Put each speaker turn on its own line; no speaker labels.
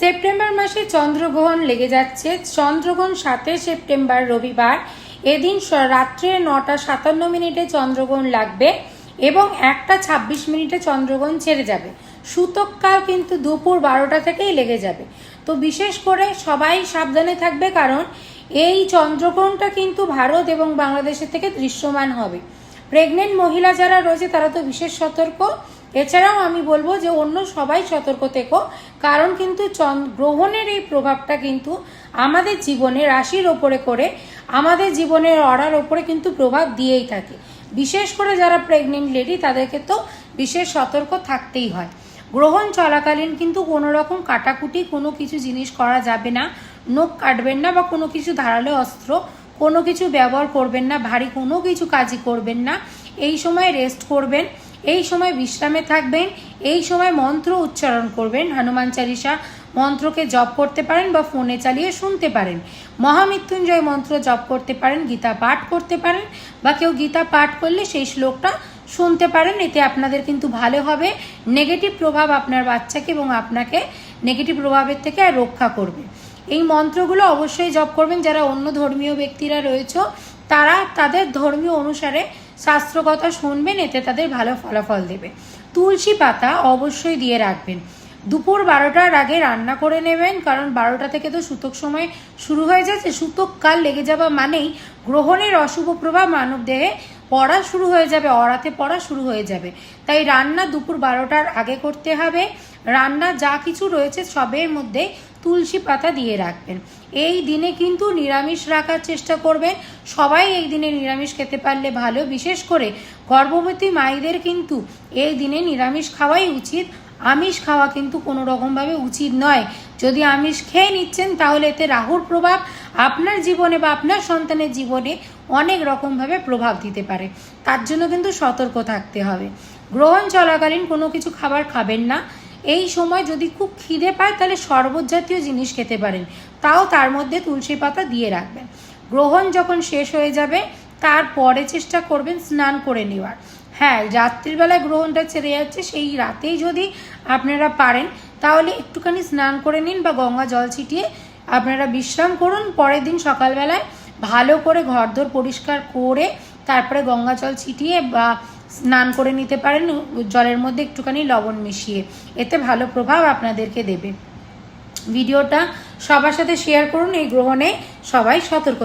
September মাসে চন্দ্রগ্রহণ লেগে যাচ্ছে। চন্দ্রগ্রহণ সাতই সেপ্টেম্বর রবিবার। এদিন রাত্রে নটা সাতান্ন মিনিটে চন্দ্রগ্রহণ লাগবে এবং একটা ছাব্বিশ মিনিটে চন্দ্রগ্রহণ ছেড়ে যাবে। সূতককাল কিন্তু দুপুর বারোটা থেকেই লেগে যাবে। তো বিশেষ করে সবাই সাবধানে থাকবে কারণ এই চন্দ্রগ্রহণটা কিন্তু ভারত এবং বাংলাদেশের থেকে দৃশ্যমান হবে। প্রেগনেন্ট মহিলা যারা রয়েছে তারা তো বিশেষ সতর্ক। এছাড়াও আমি বলব যে অন্য সবাই সতর্ক থেকো, কারণ কিন্তু গ্রহণের এই প্রভাবটা কিন্তু আমাদের জীবনে রাশির ওপরে করে, আমাদের জীবনের অর্ডার ওপরে কিন্তু প্রভাব দিয়েই থাকে। বিশেষ করে যারা প্রেগনেন্ট লেডি তাদেরকে তো বিশেষ সতর্ক থাকতেই হয়। গ্রহণ চলাকালীন কিন্তু কোনো রকম কাটাকুটি, কোনো কিছু জিনিস করা যাবে না, নখ কাটবেন না বা কোনো কিছু ধারালো অস্ত্র, কোনো কিছু ব্যবহার করবেন না, ভারী কোনো কিছু কাজই করবেন না, এই সময় রেস্ট করবেন। এই সময় বিশ্রামে থাকবেন, এই সময় মন্ত্র উচ্চারণ করবেন। হনুমান চালিসা মন্ত্রকে জপ করতে পারেন বা ফোনে চালিয়ে শুনতে পারেন। মহামৃত্যুঞ্জয় মন্ত্র জপ করতে পারেন, গীতা পাঠ করতে পারেন বা কেউ গীতা পাঠ করলে সেই শ্লোকটা শুনতে পারেন। এতে আপনাদের কিন্তু ভালো হবে নেগেটিভ প্রভাব আপনার বাচ্চাকে এবং আপনাকে নেগেটিভ প্রভাবের থেকে আর রক্ষা করবে। এই মন্ত্রগুলো অবশ্যই জপ করবেন। যারা অন্য ধর্মীয় ব্যক্তিরা রয়েছে, তারা তাদের ধর্মীয় অনুসারে শাস্ত্রকথা শুনবেন, এতে তাদের ভালো ফলাফল দেবে। তুলসী পাতা অবশ্যই দিয়ে রাখবেন। দুপুর বারোটার আগে রান্না করে নেবেন, কারণ বারোটা থেকে তো সুতক সময় শুরু হয়ে যাচ্ছে। সুতক কাল লেগে যাওয়া মানেই গ্রহণের অশুভ প্রভাব মানব দেহে পড়া শুরু হয়ে যাবে, অরাতে পড়া শুরু হয়ে যাবে। তাই রান্না দুপুর বারোটার আগে করতে হবে। রান্না যা কিছু রয়েছে সবের মধ্যে তুলসী পাতা দিয়ে রাখবেন। এই দিনে কিন্তু নিরামিষ রাখার চেষ্টা করবেন। সবাই এই দিনে নিরামিষ খেতে পারলে ভালো। বিশেষ করে গর্ভবতী মায়েদের কিন্তু এই দিনে নিরামিষ খাওয়াই উচিত। আমিষ খাওয়া কিন্তু কোনো রকমভাবে উচিত নয়। যদি আমিষ খেয়ে নিচ্ছেন, তাহলে এতে রাহুর প্রভাব আপনার জীবনে বা আপনার সন্তানের জীবনে অনেক রকমভাবে প্রভাব দিতে পারে। তার জন্য কিন্তু সতর্ক থাকতে হবে। গ্রহণ চলাকালীন কোনো কিছু খাবার খাবেন না। এই সময় যদি খুব খিদে পায়, তাহলে শরবত জাতীয় জিনিস খেতে পারেন। তাও তার মধ্যে তুলসী পাতা দিয়ে রাখবেন। গ্রহণ যখন শেষ হয়ে যাবে তারপরে চেষ্টা করবেন স্নান করে নেওয়ার। হ্যাঁ রাত্রিবেলায় গ্রহণটা ছেড়ে যাচ্ছে, সেই রাতেই যদি আপনারা পারেন, তাহলে একটুখানি স্নান করে নিন বা গঙ্গা জল ছিটিয়ে আপনারা বিশ্রাম করুন। পরের দিন সকালবেলায় ভালো করে ঘরদোর পরিষ্কার করে, তারপরে গঙ্গা জল ছিটিয়ে বা স্নান করে নিতে পারেন, জলের মধ্যে একটুখানি লবণ মিশিয়ে। এতে ভালো প্রভাব আপনাদেরকে দেবে। ভিডিওটা সবার সাথে শেয়ার করুন, এই গ্রহণে সবাই সতর্ক